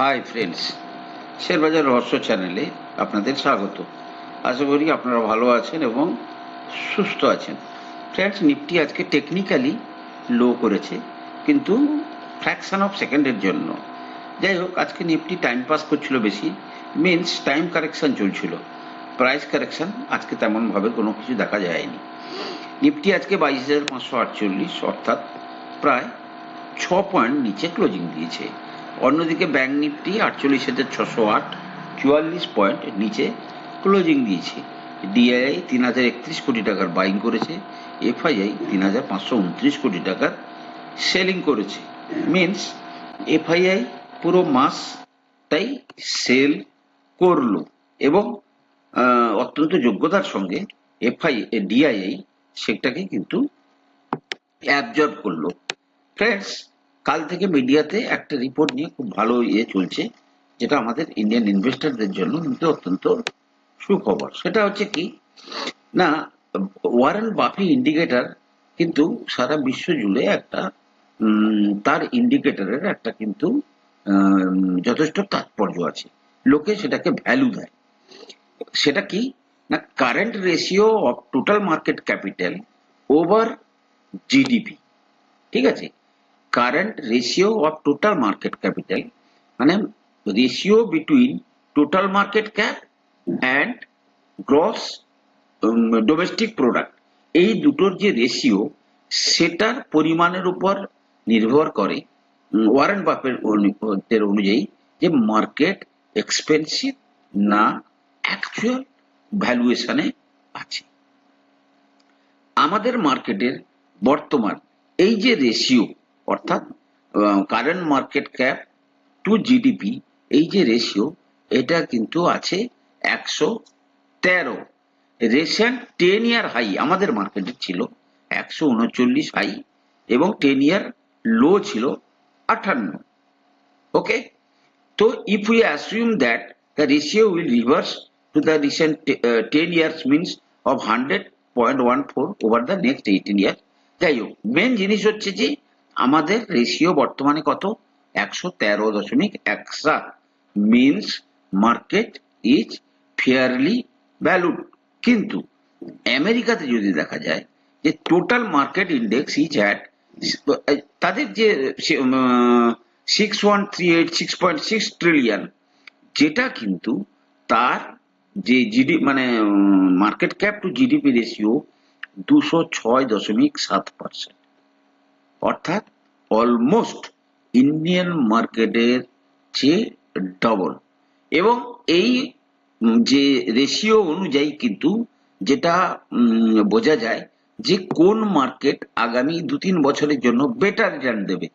Hi friends শেয়ারবাজার রহস্য চ্যানেলে আপনাদের স্বাগত। আশা করি আপনারা ভালো আছেন এবং সুস্থ আছেন। ফ্রেন্ডস নিফটি আজকে টেকনিক্যালি লো করেছে, কিন্তু ফ্র্যাকশন অফ সেকেন্ডের জন্য। যাই হোক, আজকে নিফটি টাইম পাস করছিল বেশি মিনস টাইম কারেকশন চলছিল। প্রাইস কারেকশন আজকে তেমনভাবে কোনো কিছু দেখা যায়নি। নিফটি আজকে বাইশ হাজার পাঁচশো আটচল্লিশ, অর্থাৎ প্রায় ছ পয়েন্ট নিচে ক্লোজিং দিয়েছে। অন্যদিকে ব্যাংক নিফটি আটচল্লিশ হাজার ছশো আট, চুয়াল্লিশ পয়েন্ট নিচে ক্লোজিং দিয়েছে। ডিআইআই তিন হাজার একত্রিশ কোটি টাকার বাইং করেছে। এফআইআই তিন হাজার পাঁচশো উনত্রিশ কোটি টাকার সেলিং করেছে। মিনস, এফআইআই পুরো মাসটাই সেল করল এবং অত্যন্ত যোগ্যতার সঙ্গে এফআই ডিআইআই সেটাকে কিন্তু অ্যাবজর্ব করল। ফ্রেন্ডস কাল থেকে মিডিয়াতে একটা রিপোর্ট নিয়ে খুব ভালো ইয়ে চলছে, যেটা আমাদের ইন্ডিয়ান ইনভেস্টরদের জন্য কিন্তু অত্যন্ত সুখবর। সেটা হচ্ছে কি, না ওয়ারেন বাফি ইন্ডিকেটর কিন্তু সারা বিশ্ব জুড়ে একটা তার ইন্ডিকেটরের একটা কিন্তু যথেষ্ট তাৎপর্য আছে। লোকে সেটাকে ভ্যালু দেয়। সেটা কি, না current ratio of total market capital over GDP ঠিক আছে? Current ratio of total market capital মানে ratio between total market cap and gross domestic product এই দুটোর যে রেশিও সেটার পরিমাণের উপর নির্ভর করে ওয়ারেন অনু- অনুযায়ী যে মার্কেট এক্সপেন্সিভ না অ্যাকচুয়াল ভ্যালুয়েশনে আছে। আমাদের মার্কেটের বর্তমান এই যে রেশিও অর্থাৎ current market cap to GDP এই যে রেশিও এটা কিন্তু আছে একশো তেরো। রেসেন্ট টেন ইয়ার হাই আমাদের মার্কেটে ছিল একশো উনচল্লিশ হাই এবং টেন ইয়ার লো ছিল আঠান্ন। ওকে তো if so if that the that will reverse to the recent ten recent uh, 10 years means of 100.14 over the next 18 years যাই হোক মেন জিনিস হচ্ছে যে আমাদের রেশিও বর্তমানে কত? একশো তেরো দশমিক এক সাত means market is fairly valued কিন্তু আমেরিকাতে যদি দেখা যায় যে total market index is at তাদের যে six one three eight six point six trillion যেটা কিন্তু তার যে জিডি মানে market cap to GDP ratio দুশো ছয় দশমিক সাত পার্সেন্ট অর্থাৎ অলমোস্ট ইন্ডিয়ান মার্কেটের চেয়ে ডবল এবং এই যে রেশিও অনুযায়ী কিন্তু যেটা বোঝা যায় যে কোন মার্কেট আগামী দু তিন বছরের জন্য বেটার রিটার্ন দেবে।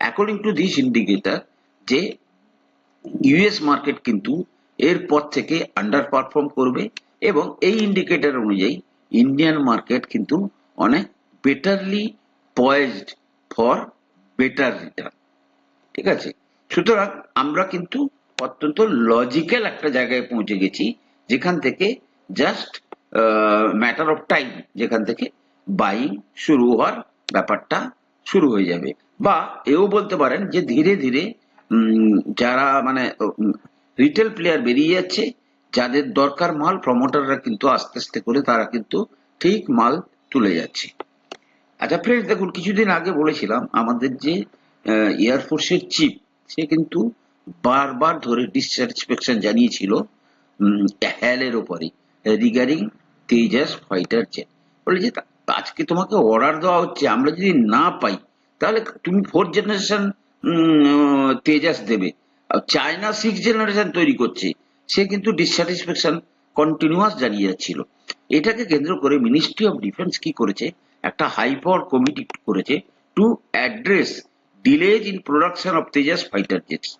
অ্যাকর্ডিং টু দিস ইন্ডিকেটার যে ইউএস মার্কেট কিন্তু এরপর থেকে আন্ডার পারফর্ম করবে এবং এই ইন্ডিকেটার অনুযায়ী ইন্ডিয়ান মার্কেট কিন্তু অনেক betterly poised for better return ঠিক আছে? সুতরাং আমরা কিন্তু অত্যন্ত লজিক্যাল একটা জায়গায় পৌঁছে গেছি, যেখান থেকে জাস্ট ম্যাটার অফ টাইম যেখান থেকে বাইং শুরু হওয়ার ব্যাপারটা শুরু হয়ে যাবে। বা এও বলতে পারেন যে ধীরে ধীরে যারা মানে রিটেল প্লেয়ার বেরিয়ে যাচ্ছে, যাদের দরকার মাল প্রমোটাররা কিন্তু আস্তে আস্তে করে তারা কিন্তু ঠিক মাল তুলে যাচ্ছে। আচ্ছা ফ্রেন্ডস দেখুন, কিছুদিন আগে বলেছিলাম আমাদের যে এয়ারফোর্সের চিফ সে কিন্তু বারবার ধরে ডিসস্যাটিসফ্যাকশন জানিয়েছিল হ্যালের ওপরে রিগার্ডিং তেজাস ফাইটার জেট বলে যে আজকে তোমাকে অর্ডার দেওয়া হচ্ছে, আমরা যদি না পাই, তাহলে তুমি ফোর্থ জেনারেশন তেজাস দেবে। চায়না সিক্স জেনারেশন তৈরি করছে। সে কিন্তু ডিসস্যাটিসফ্যাকশন কন্টিনিউয়াস জানিয়ে যাচ্ছিল। এটাকে কেন্দ্র করে মিনিস্ট্রি অফ ডিফেন্স কি করেছে? একটা হাই পাওয়ার কমিটি করেছে to address delays in production of Tejas fighter jets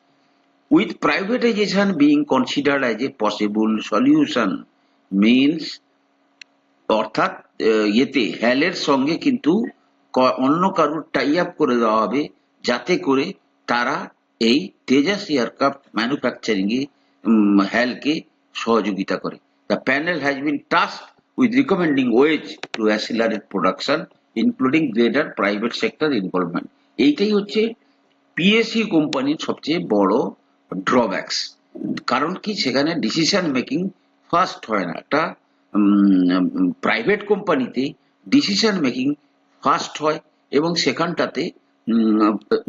with privatization being considered as a possible solution means অর্থাৎ ইয়েতে হ্যালের সঙ্গে কিন্তু অন্য কারোর টাই আপ করে দেওয়া হবে যাতে করে তারা এই তেজাস এয়ারক্রাফট ম্যানুফ্যাকচারিং এ উম, হ্যালকে সহযোগিতা করে। The panel has been task with recommending ways to accelerate production including greater private sector involvement এইটাই হচ্ছে পিএসসি কোম্পানির সবচেয়ে বড় ড্রব্যাকস কারণ কি? সেখানে ডিসিশন মেকিং ফাস্ট হয় না। একটা প্রাইভেট কোম্পানিতে ডিসিশন মেকিং ফাস্ট হয় এবং সেখানটাতে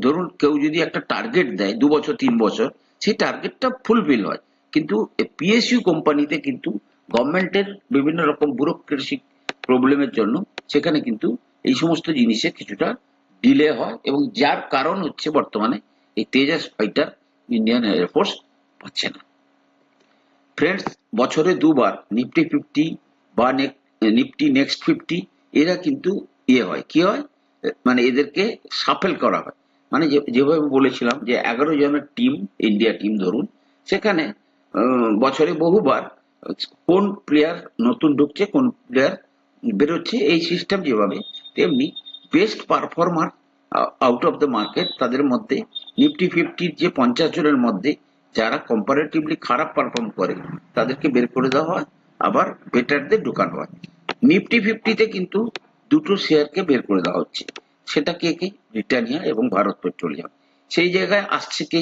ধরুন কেউ যদি একটা টার্গেট দেয়, দু বছর, তিন বছর, সেই টার্গেটটা ফুলফিল হয়। কিন্তু পিএসইউ কোম্পানিতে কিন্তু গভর্নমেন্টের বিভিন্ন রকম ব্যুরোক্রেসি প্রবলেমের জন্য সেখানে কিন্তু এই সমস্ত জিনিসে কিছুটা ডিলে হয় এবং যার কারণ হচ্ছে বর্তমানে এই তেজাস ফাইটার ইন্ডিয়ান এয়ারফোর্স পাচ্ছে না। ফ্রেন্ডস বছরে দুবার নিফটি ফিফটি বা নিফটি নেক্সট ফিফটি এরা কিন্তু ইয়ে হয়। কি হয়? মানে এদেরকে সাফেল করা হয়। মানে যেভাবে বলেছিলাম যে এগারো জনের টিম ইন্ডিয়া টিম ধরুন, সেখানে বছরে বহুবার কোন প্লেয়ার নতুন ঢুকছে, কোন প্লেয়ার বেরোচ্ছে, এই সিস্টেম যেভাবে, তেমনি best performer out of the market তাদের মধ্যে নিফটি ফিফটির যে পঞ্চাশ জনের মধ্যে যারা কম্পারেটিভলি খারাপ পারফর্ম করে, তাদেরকে বের করে দেওয়া হয়, আবার বেটারদের ঢোকানো হয়। নিফটি ফিফটিতে কিন্তু দুটো শেয়ারকে বের করে দেওয়া হচ্ছে, সেটা কে কে? ব্রিটানিয়া এবং ভারত পেট্রোলিয়াম। সেই জায়গায় আসছে কে?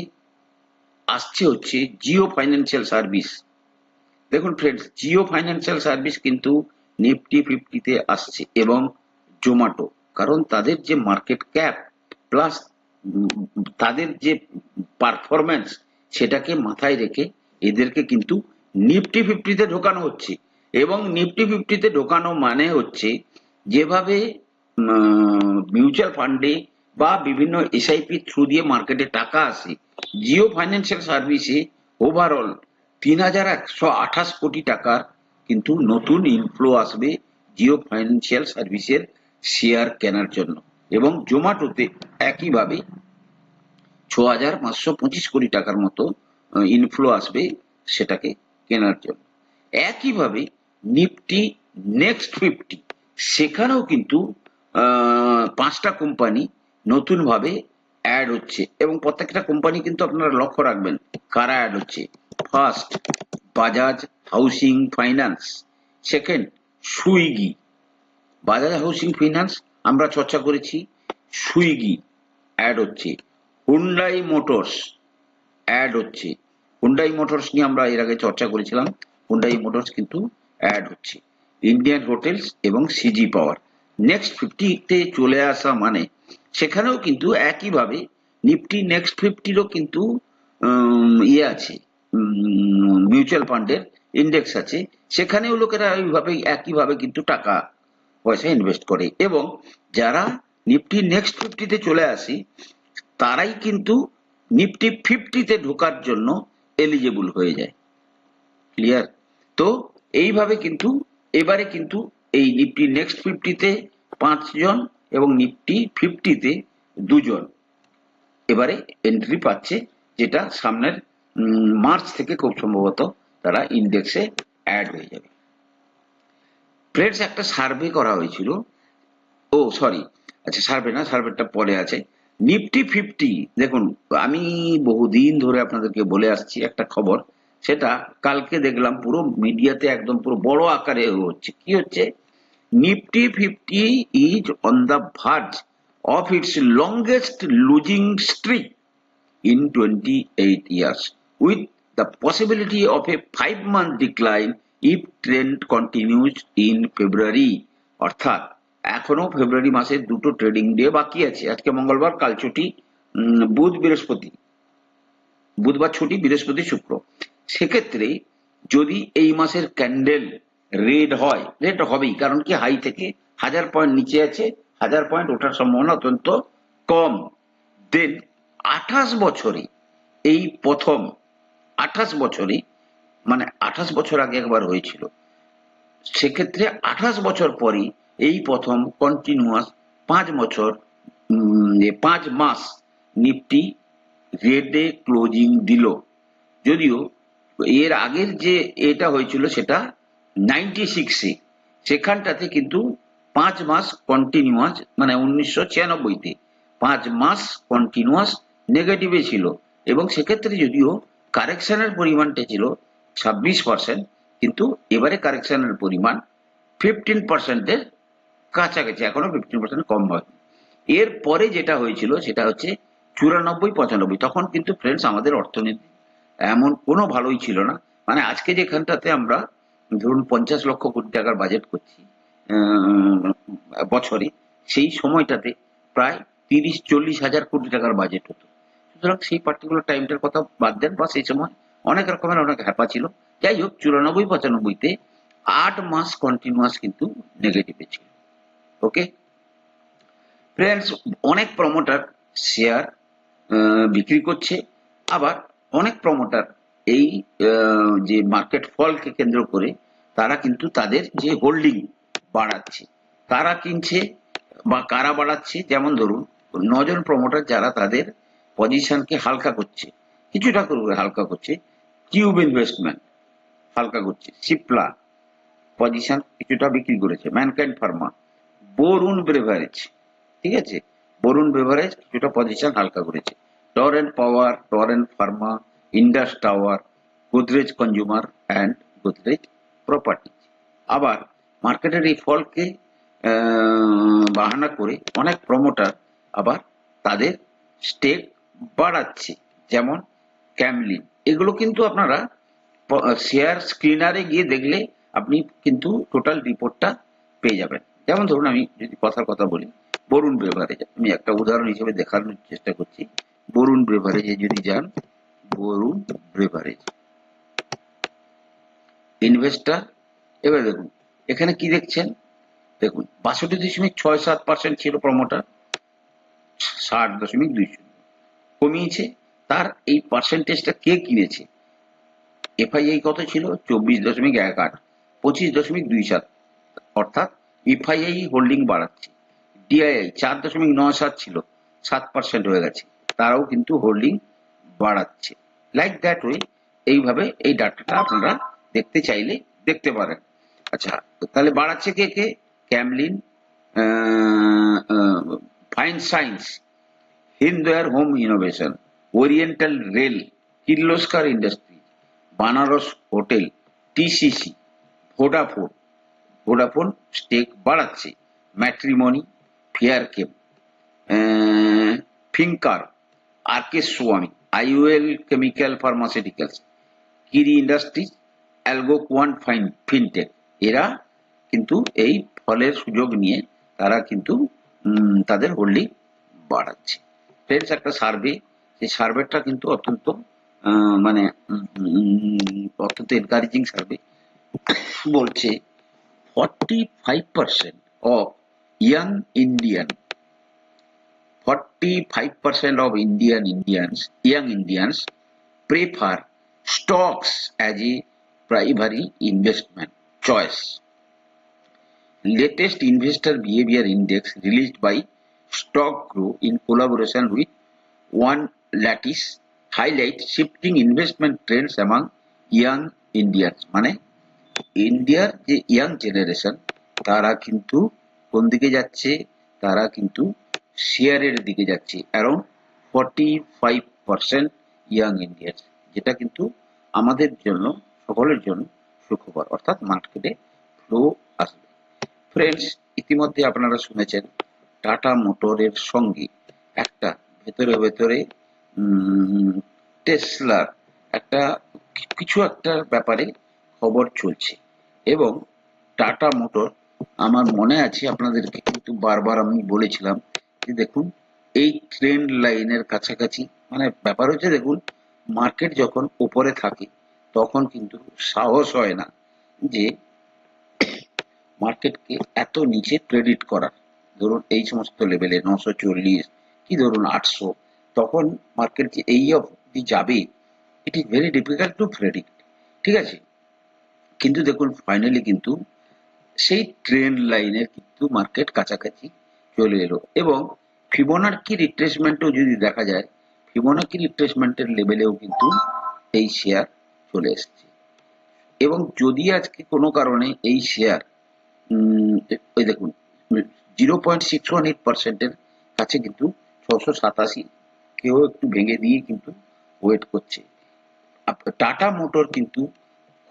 আসছে হচ্ছে জিও ফাইন্যান্সিয়াল সার্ভিস দেখুন ফ্রেন্ডস জিও ফাইন্যান্সিয়াল সার্ভিস কিন্তু নিফটি ফিফটিতে আসছে এবং জোম্যাটো কারণ তাদের যে মার্কেট ক্যাপ প্লাস তাদের যে পারফরম্যান্স সেটাকে মাথায় রেখে এদেরকে কিন্তু নিফটি ফিফটিতে ঢোকানো হচ্ছে। এবং নিফটি ফিফটিতে ঢোকানো মানে হচ্ছে যেভাবে মিউচুয়াল ফান্ডে বা বিভিন্ন এসআইপি থ্রু দিয়ে মার্কেটে টাকা আসে জিও ফাইন্যান্সিয়াল সার্ভিসে ওভারঅল তিন হাজার একশো আঠাশ কোটি টাকার কিন্তু নতুন ইনফ্লো আসবে জিও ফাইন্যান্সিয়াল সার্ভিসের শেয়ার কেনার জন্য। এবং জোম্যাটোতে একইভাবে ছ হাজার পাঁচশো পঁচিশ কোটি টাকার মতো ইনফ্লো আসবে সেটাকে কেনার জন্য। একইভাবে নিফটি নেক্সট ফিফটি সেখানেও কিন্তু পাঁচটা কোম্পানি নতুনভাবে অ্যাড হচ্ছে। এবং প্রত্যেকটা কোম্পানি কিন্তু আপনারা লক্ষ্য রাখবেন, কারা অ্যাড হচ্ছে। First Bajaj housing finance, second Swiggy. Bajaj housing finance আমরা চর্চা করেছি, সুইগি অ্যাড হচ্ছে। হুন্ডাই মোটরস অ্যাড হচ্ছে। হুন্ডাই মোটরস নিয়ে আমরা এর আগে চর্চা করেছিলাম, হুন্ডাই মোটরস কিন্তু অ্যাড হচ্ছে। ইন্ডিয়ান হোটেলস এবং সিজি পাওয়ার। নেক্সট ফিফটিতে চলে আসা মানে সেখানেও কিন্তু একইভাবে নিফটি নেক্সট ফিফটিরও কিন্তু ইয়ে আছে। মিউচুয়াল ফান্ডের ইন্ডেক্স আছে। সেখানেও লোকেরা ওইভাবে একইভাবে কিন্তু টাকা পয়সা ইনভেস্ট করে। এবং যারা নিফটি নেক্সট ফিফটিতে চলে আসি, তারাই কিন্তু নিফটি ফিফটিতে ঢোকার জন্য এলিজেবল হয়ে যায়। ক্লিয়ার তো এইভাবে কিন্তু, এবারে কিন্তু এই নিফটি নেক্সট ফিফটিতে পাঁচজন এবং নিফটি ফিফটিতে দুজন এবারে এন্ট্রি পাচ্ছে, যেটা সামনের মার্চ থেকে খুব সম্ভবত তারা ইন্ডেক্সে অ্যাড হয়ে যাবে। ফ্রেন্ডস একটা সার্ভে করা হয়েছিল। ও সরি আচ্ছা সার্ভে না সার্ভেটা পরে আছে। নিফটি ফিফটি দেখুন, আমি বহুদিন ধরে আপনাদেরকে বলে আসছি একটা খবর, সেটা কালকে দেখলাম পুরো মিডিয়াতে একদম পুরো বড় আকারে হচ্ছে। কি হচ্ছে? Nifty fifty is on the verge of its longest losing streak in 28 years with the possibility of a five month decline if trend continues in February. অর্থাৎ এখনও ফেব্রুয়ারি মাসের দুটো ট্রেডিং ডে বাকি আছে। আজকে মঙ্গলবার, কাল ছুটি বুধ বৃহস্পতি। বুধবার ছুটি, বৃহস্পতি শুক্র। সেক্ষেত্রে যদি এই মাসের ক্যান্ডেল রেড হয় রেড হবেই, কারণ কি হাই থেকে হাজার পয়েন্ট নিচে আছে, হাজার পয়েন্ট ওঠার সম্ভাবনা অত্যন্ত কম। দেন আঠাশ বছরে এই প্রথম আঠাশ বছরই মানে আঠাশ বছর আগে একবার হয়েছিল। সেক্ষেত্রে আঠাশ বছর পরই এই প্রথম কন্টিনিউয়াস পাঁচ বছর পাঁচ মাস নিফটি রেডে ক্লোজিং দিল। যদিও এর আগের যে এটা হয়েছিল সেটা নাইনটি সিক্সে সেখানটাতে কিন্তু পাঁচ মাস কন্টিনিউয়াস মানে উনিশশো ছিয়ানব্বইতে পাঁচ মাস কন্টিনিউয়াস নেগেটিভে ছিল। এবং সেক্ষেত্রে যদিও কারেকশনের পরিমাণটা ছিল ছাব্বিশ পার্সেন্ট কিন্তু এবারে কারেকশনের পরিমাণ ফিফটিন পার্সেন্টের কাছাকাছি, এখনও ফিফটিন পার্সেন্ট কম হয়। এর পরে যেটা হয়েছিল, সেটা হচ্ছে চুরানব্বই পঁচানব্বই, তখন কিন্তু ফ্রেন্ডস আমাদের অর্থনীতি এমন কোনো ভালোই ছিল না। মানে আজকে যেখানটাতে আমরা ধরুন পঞ্চাশ লক্ষ কোটি টাকার বাজেট করছি বছরে, সেই সময়টাতে প্রায় তিরিশ চল্লিশ হাজার কোটি টাকার বাজেট হতো। সুতরাং সেই পার্টিকুলার টাইমটার কথা বাদ দেন, বা সেই সময় অনেক রকমের অনেক হ্যাপা ছিল। যাই হোক চুরানব্বই, পঁচানব্বইতে আট মাস কন্টিনিউয়াস কিন্তু নেগেটিভে ছিল। ওকে ফ্রেন্ডস অনেক প্রমোটার শেয়ার বিক্রি করছে। আবার অনেক প্রমোটার এই যে মার্কেট ফলকে কেন্দ্র করে তারা কিন্তু তাদের যে হোল্ডিং বাড়াচ্ছে কারা কিনছে বা কারা বাড়াচ্ছে? যেমন ধরুন, নজন প্রমোটার যারা তাদের পজিশনকে হালকা করছে। কিছুটা করে হালকা করছে। কিউব ইনভেস্টমেন্ট হালকা করছে। সিপলা পজিশন কিছুটা বিক্রি করেছে। ম্যানকাইন্ড ফার্মা বরুণ ব্রেভারেজ ঠিক আছে? বরুণ বেভারেজ কিছুটা পজিশন হালকা করেছে। Torrent power Torrent pharma Indus tower Godrej consumer and Godrej property আবার মার্কেটের এই ফলকে বাহানা করে অনেক প্রমোটার আবার তাদের স্টেক বাড়াচ্ছে, যেমন ক্যামলিন। এগুলো কিন্তু আপনারা শেয়ার স্ক্রিনারে গিয়ে দেখলে আপনি কিন্তু টোটাল রিপোর্টটা পেয়ে যাবেন। যেমন ধরুন আমি যদি কথার কথা বলি, বরুণ বেভারেজ আমি একটা উদাহরণ হিসেবে দেখানোর চেষ্টা করছি। বরুণ ব্রেভারেজে যদি যান, বরুণ ব্রেভারেজ। ইনভেস্টার এবার দেখুন, এখানে কি দেখছেন? দেখুন, বাষট্টি দশমিক ছয় সাত পার্সেন্ট ছিল প্রমোটার ষাট দশমিক দুই শূন্য। কমিয়েছে, তার এই পার্সেন্টেজটা কে কিনেছে? এফআইআই কত ছিল? চব্বিশ দশমিক এক আট, পঁচিশ দশমিক দুই সাত। অর্থাৎ এফআইআই হোল্ডিং বাড়াচ্ছে। ডিআইআই চার দশমিক নয় সাত ছিল, সাত পার্সেন্ট হয়ে গেছে। তারাও কিন্তু হোল্ডিং বাড়াচ্ছে। লাইক দ্যাট ওয়ে এইভাবে এই ডাটাটা আপনারা দেখতে চাইলে দেখতে পারেন। আচ্ছা তাহলে বাড়াচ্ছে কে কে? Camlin fine science Hindware home innovation oriental rail Kirloskar industry Banaras hotel TCC Vodafone Vodafone stake বাড়াচ্ছে। Matrimony fair chem ফিঙ্কার R K Swamy IOL chemical pharmaceuticals Kiri industries Algoquant fine fintech এরা কিন্তু এই ফলের সুযোগ নিয়ে তারা কিন্তু তাদের হোল্ডিং বাড়াচ্ছে। ফ্রেন্ডস একটা সার্ভে সেই সার্ভেটা কিন্তু অত্যন্ত মানে অত্যন্ত এনকারেজিং সার্ভে বলছে forty five percent of young Indian forty five percent of Indian Indians young Indians prefer stocks as a primary investment choice latest investor behaviour index released by Stock Grow in collaboration with One Lattice highlights shifting investment trends among young Indians. মানে ইন্ডিয়ার যে young generation তারা কিন্তু কোন দিকে যাচ্ছে? তারা কিন্তু শেয়ারের দিকে যাচ্ছে। Around forty five percent young Indians যেটা কিন্তু আমাদের জন্য, সকলের জন্য সুখবর অর্থাৎ মার্কেটে ফ্লো আসবে। ফ্রেন্ডস ইতিমধ্যে আপনারা শুনেছেন টাটা মোটরের সঙ্গে একটা ভেতরে ভেতরে টেসলার একটা কিছু একটা ব্যাপারে খবর চলছে। এবং টাটা মোটর, আমার মনে আছে আপনাদেরকে কিন্তু বারবার আমি বলেছিলাম যে দেখুন, এই ট্রেন্ড লাইনের কাছাকাছি মানে ব্যাপার হচ্ছে দেখুন, মার্কেট যখন উপরে থাকে, তখন কিন্তু সাহস হয় না যে মার্কেটকে এত নিচে ক্রেডিট করার। ধরুন এই সমস্ত লেভেলে নশো চল্লিশ, কি ধরুন আটশো, তখন মার্কেট যে এই অবধি যাবে? It is very difficult to predict ঠিক আছে? কিন্তু দেখুন ফাইনালি কিন্তু সেই ট্রেন্ড লাইনের কিন্তু মার্কেট কাছাকাছি চলে এলো। এবং ফিবোনাকি রিট্রেসমেন্টও যদি দেখা যায় ফিবোনাকি রিট্রেসমেন্টের লেভেলেও কিন্তু এই শেয়ার চলে এসেছে। এবং যদি আজকে কোনো কারণে এই শেয়ার ওই দেখুন zero point six one eight পার্সেন্টের কাছে কিন্তু ছশো সাতাশি কেউ একটু ভেঙে দিয়ে কিন্তু ওয়েট করছে। টাটা মোটর কিন্তু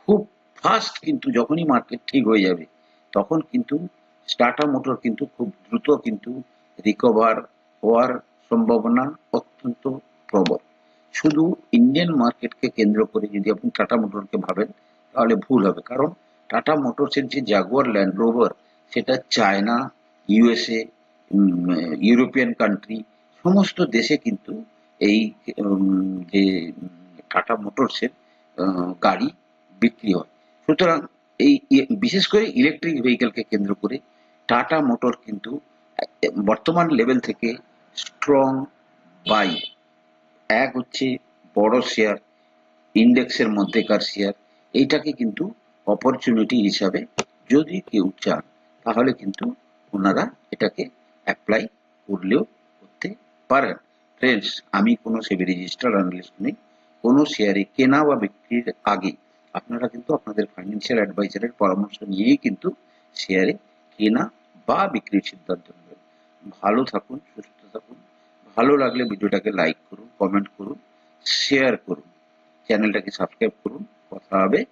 খুব ফাস্ট কিন্তু যখনই মার্কেট ঠিক হয়ে যাবে, তখন কিন্তু টাটা মোটর কিন্তু খুব দ্রুত কিন্তু রিকভার হওয়ার সম্ভাবনা অত্যন্ত প্রবল। শুধু ইন্ডিয়ান মার্কেটকে কেন্দ্র করে যদি আপনি টাটা মোটরকে ভাবেন, তাহলে ভুল হবে। কারণ টাটা মোটরসের যে জাগুয়ার ল্যান্ড রোভার সেটা চায়না ইউএসএ ইউরোপিয়ান কান্ট্রি সমস্ত দেশে কিন্তু এই যে টাটা মোটরসের গাড়ি বিক্রি হয়। সুতরাং এই বিশেষ করে ইলেকট্রিক ভেহিকেলকে কেন্দ্র করে টাটা মোটর কিন্তু, বর্তমান লেভেল থেকে স্ট্রং বাই এক হচ্ছে বড় শেয়ার ইন্ডেক্সের মধ্যেকার শেয়ার এইটাকে কিন্তু অপরচুনিটি হিসাবে যদি কেউ চান, তাহলে কিন্তু ওনারা এটাকে অ্যাপ্লাই করলেও করতে পারেন। ফ্রেন্ডস আমি কোনো সেবি রেজিস্টার অ্যানালিস্ট নই। কোনো শেয়ারে কেনা বা বিক্রির আগে আপনারা কিন্তু আপনাদের ফাইন্যান্সিয়াল অ্যাডভাইজারের পরামর্শ নিয়েই কিন্তু শেয়ারে কেনা বা বিক্রির সিদ্ধান্ত নেবেন। ভালো থাকুন, সুস্থ থাকুন। ভালো লাগলে ভিডিওটাকে লাইক করুন কমেন্ট করুন শেয়ার করুন। চ্যানেলটাকে সাবস্ক্রাইব করুন। কথা হবে